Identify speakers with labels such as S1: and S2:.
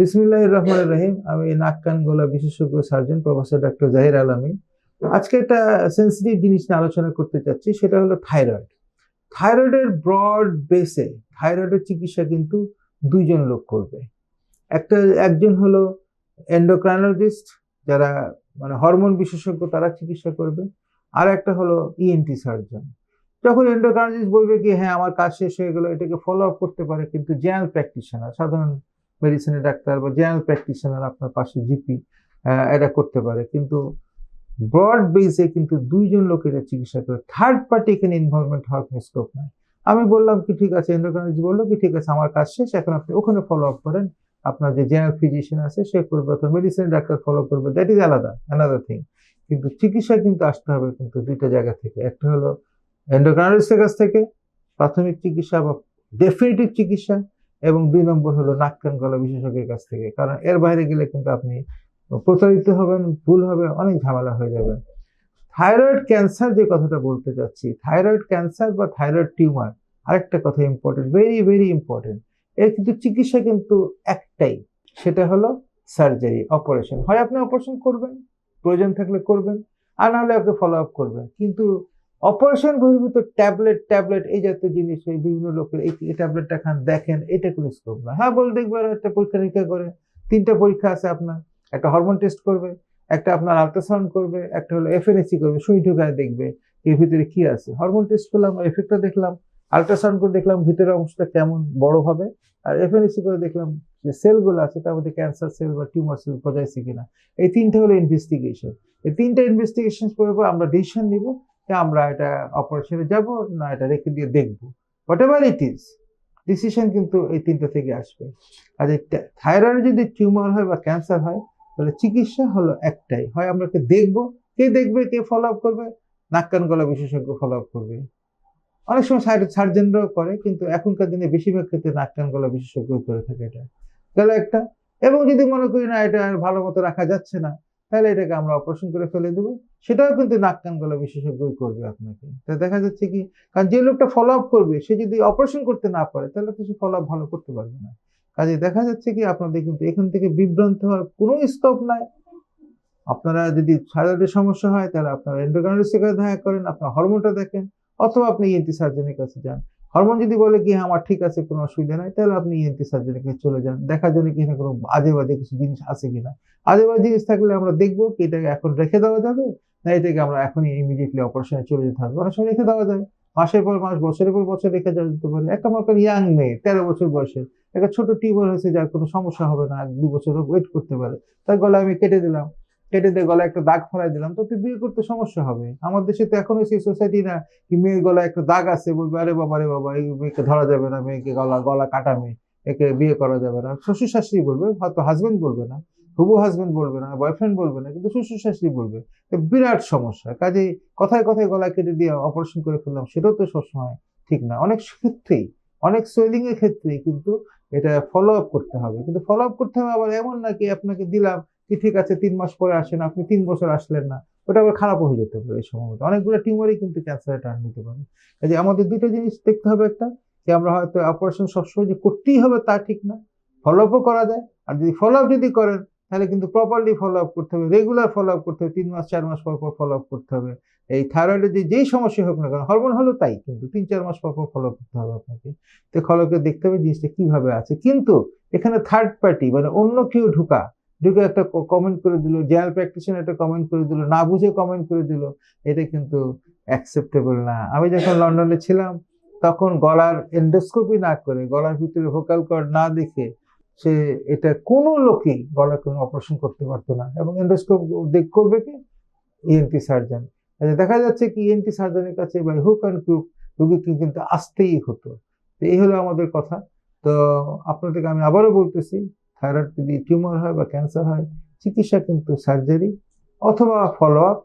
S1: বিসমুল্লাহ রহমান রহিম। আমি নাক, কান, গলা বিশেষজ্ঞ সার্জন, প্রফেসর ডক্টর জাহির আলমী। আজকে একটা সেন্সিটিভ জিনিস নিয়ে আলোচনা করতে চাচ্ছি, সেটা হলো থাইরয়েড। থাইরয়েডের ব্রড বেসে থাইরয়েডের চিকিৎসা কিন্তু দুইজন লোক করবে। একটা, একজন হলো এন্ডোক্রাইনোলজিস্ট যারা মানে হরমোন বিশেষজ্ঞ, তারা চিকিৎসা করবে। আর একটা হলো ইএনটি সার্জন। যখন এন্ডোক্রাইনোলজিস্ট বলবে কি হ্যাঁ আমার কাজ শেষ হয়ে গেলো, এটাকে ফলো আপ করতে পারে কিন্তু জেনারেল প্র্যাকটিশনার সাধারণ মেডিসিনের ডাক্তার বা জেনারেল প্র্যাকটিশনার আপনার পাশে জিপি এটা করতে পারে। কিন্তু ব্রড বেসে কিন্তু দুইজন লোক এটা চিকিৎসা করে। থার্ড পার্টি এখানে ইনভলভমেন্ট হওয়ার কোনো স্কোপ নাই। আমি বললাম কি, ঠিক আছে এন্ডোক্রাইনোলজি বলল কি, ঠিক আছে, আমার কাজ শেষ, এখন আপনি ওখানে ফলো আপ করেন। আপনার যে জেনারেল ফিজিশিয়ান আছে, সে করবে, অথবা মেডিসিনের ডাক্তার ফলো করবে। দ্যাট ইজ আলাদা আলাদা থিং কিন্তু চিকিৎসা কিন্তু আসতে হবে কিন্তু দুইটা জায়গা থেকে। একটা হলো এন্ডোক্রাইনোলজিস্টের কাছ থেকে প্রাথমিক চিকিৎসা বা ডেফিনেটিভ চিকিৎসা। এবং দুই নম্বর হলো নাক কান গলা বিশেষজ্ঞের কাছ থেকে। কারণ এর বাইরে গেলে কিন্তু আপনি প্রতারিত হবেন, ভুল হবে, অনেক ঝামেলা হয়ে যাবে। থাইরয়েড ক্যান্সার যে কথাটা বলতে চাচ্ছি, থাইরয়েড ক্যান্সার বা থাইরয়েড টিউমার, আরেকটা কথা ইম্পর্টেন্ট ভেরি ভেরি ইম্পর্টেন্ট এর কিন্তু চিকিৎসা কিন্তু একটাই, সেটা হলো সার্জারি অপারেশন হয় আপনি অপারেশন করবেন, প্রয়োজন থাকলে করবেন, আর নাহলে আপনি ফলো আপ করবেন। কিন্তু অপারেশন বহির্ভূত ট্যাবলেট ট্যাবলেট এই জাতীয় জিনিস বিভিন্ন লোকের এই ট্যাবলেটটা খান, দেখেন, এটা কোনো স্কোপ না। হ্যাঁ বল দেখবেন একটা পরীক্ষা নিরীক্ষা করে। তিনটা পরীক্ষা আছে আপনার। একটা হরমোন টেস্ট করবে, একটা আপনার আলট্রাসাউন্ড করবে, একটা হলো এফএনএসি করবে সুই ঢুকায় দেখবে এর ভিতরে কি আছে। হরমোন টেস্ট করলাম এফেক্টটা দেখলাম আলট্রাসাউন্ড করে দেখলাম ভিতরের অংশটা কেমন বড় হবে, আর এফএনএসি করে দেখলাম যে সেলগুলো আছে, তার মধ্যে ক্যান্সার সেল বা টিউমার সেল গজাইছে কিনা। এই তিনটা হলো ইনভেস্টিগেশন এই তিনটা ইনভেস্টিগেশন করে আমরা ডিসিশন নিব যে আমরা এটা অপারেশনে যাব না এটা রেখে দিয়ে দেখব। Whatever it is decision কিন্তু এই তিনটা থেকে আসবে। আর থাইরয়েড যদি টিউমার হয় বা ক্যান্সার হয়, তাহলে চিকিৎসা হলো একটাই। হয় আমরা কে দেখব, কে দেখবে, কে ফলো আপ করবে, নাক কান গলা বিশেষজ্ঞ ফলো আপ করবে। অনেক সময় সার্জনরাও করে, কিন্তু এখনকার দিনে বেশিরভাগ ক্ষেত্রে নাক কান গলা বিশেষজ্ঞ করে থাকে এটা। গেল একটা। এবং যদি মনে করি না, এটা ভালো মতো রাখা যাচ্ছে না তাহলে এটাকে আমরা অপারেশন করে ফেলে দেবো। সেটাও কিন্তু নাক কান গলা বিশেষজ্ঞই করবে আপনাকে। তা দেখা যাচ্ছে কি, কারণ যে লোকটা ফলো আপ করবে, সে যদি অপারেশন করতে না পারে, তাহলে তো সে ফলো আপ ভালো করতে পারবে না। কাজে দেখা যাচ্ছে কি, আপনাদের কিন্তু এখান থেকে বিভ্রান্ত হওয়ার কোনো স্কোপ নাই। আপনারা যদি থাইরয়েডের সমস্যা হয়, তাহলে আপনারা এন্ডোক্রাইনোলজিস্টের কাছে দেখা করেন, আপনার হরমোনটা দেখেন, অথবা আপনি ইএনটি সার্জনের কাছে যান। হরমোন যদি বলে কি হ্যাঁ আমার ঠিক আছে, কোনো অসুবিধা নাই, তাহলে আপনি ইএনটি সার্জনের কাছে চলে যান। দেখার জন্য কি কোনো আজে বাজে কিছু জিনিস আছে কিনা আজে বাজে জিনিস থাকলে আমরা দেখব কি এটাকে এখন রেখে দেওয়া যাবে, না এটাকে আমরা এখনই ইমিডিয়েটলি অপারেশনে চলে যেতে হবে। অনেক সময় রেখে দেওয়া যায়। মাসের পর মাস, বছরের পর বছর রেখে যাওয়া যেতে পারে। একটা মনে করেন ইয়াং মেয়ে, তেরো বছর বয়সে একটা ছোট টিউমার হয়েছে যার কোনো সমস্যা হবে না, এক, দু বছর ওয়েট করতে পারে। তার গলায় আমি কেটে দিলাম। কেটে দিয়ে গলায় একটা দাগ ফেলাই দিলাম, তো বিয়ে করতে সমস্যা হবে। আমার দেশে তো এখনও সেই সোসাইটি না কি মেয়ের গলায় একটা দাগ আছে, বলবে, আরে বাবা রে বাবা, এই মেয়েকে ধরা যাবে না, মেয়েকে গলা গলা কাটা মেয়ে, একে বিয়ে করা যাবে না। শ্বশুর শাশুড়ি বলবে, হয়তো হাজবেন্ড বলবে না, হুবু হাজবেন্ড বলবে না বয়ফ্রেন্ড বলবে না, কিন্তু শ্বশুর শাশুড়ি বলবে বিরাট সমস্যা কাজে কথায় কথায় গলা কেটে দিয়ে অপারেশন করে ফেললাম, সেটাও তো সবসময় ঠিক না। অনেক ক্ষেত্রেই, অনেক সোয়েলিং এর ক্ষেত্রেই কিন্তু এটা ফলো আপ করতে হবে। কিন্তু ফলো আপ করতে হবে আবার এমন নাকি আপনাকে দিলাম কি ঠিক আছে, তিন মাস পরে আসেন, আপনি তিন বছর আসলেন না। ওটা আবার খারাপও হয়ে যেতে পারে এই সময় অনেকগুলো টিউমারই কিন্তু ক্যান্সারে টার্ন নিতে পারে। কাজে আমাদের দুটো জিনিস দেখতে হবে একটা, যে আমরা হয়তো অপারেশন সবসময় যে করতেই হবে তা ঠিক না। ফলো আপও করা যায়, আর যদি ফলো আপ যদি করেন, তাহলে কিন্তু প্রপারলি ফলো আপ করতে হবে রেগুলার ফলো আপ করতে হবে, তিন মাস, চার মাস পর পর ফলো আপ করতে হবে। এই থাইরয়েডের যে, যেই সমস্যা হোক না কারণ হরমোন হলো তাই কিন্তু, তিন, চার মাস পর পর ফলো আপ করতে হবে আপনাকে। তো ফলোকে দেখতে হবে জিনিসটা কীভাবে আছে। কিন্তু এখানে থার্ড পার্টি মানে অন্য কেউ ঢুকা ঢুকে একটা কমেন্ট করে দিল জেনারেল প্র্যাকটিশন একটা কমেন্ট করে দিল, না বুঝে কমেন্ট করে দিল, এটা কিন্তু অ্যাকসেপ্টেবল না। আমি যখন লন্ডনে ছিলাম, তখন গলার এন্ডোস্কোপি না করে, গলার ভিতরে ভোকাল কর্ড না দেখে সে এটা কোনো লোকই গলা কোনো অপারেশন করতে পারতো না। এবং এন্ডোস্কোপ দেখ, করবে কি? ইএনটি সার্জন দেখা যাচ্ছে কি ইএনটি সার্জনের কাছে বা হুক অ্যান্ড ক্রুক রুগীকে কিন্তু আসতেই হতো। তো এই হলো আমাদের কথা। তো আপনাদেরকে আমি আবারও বলতেছি থাইরয়েড যদি টিউমার হয় বা ক্যান্সার হয় চিকিৎসা কিন্তু সার্জারি অথবা ফলো আপ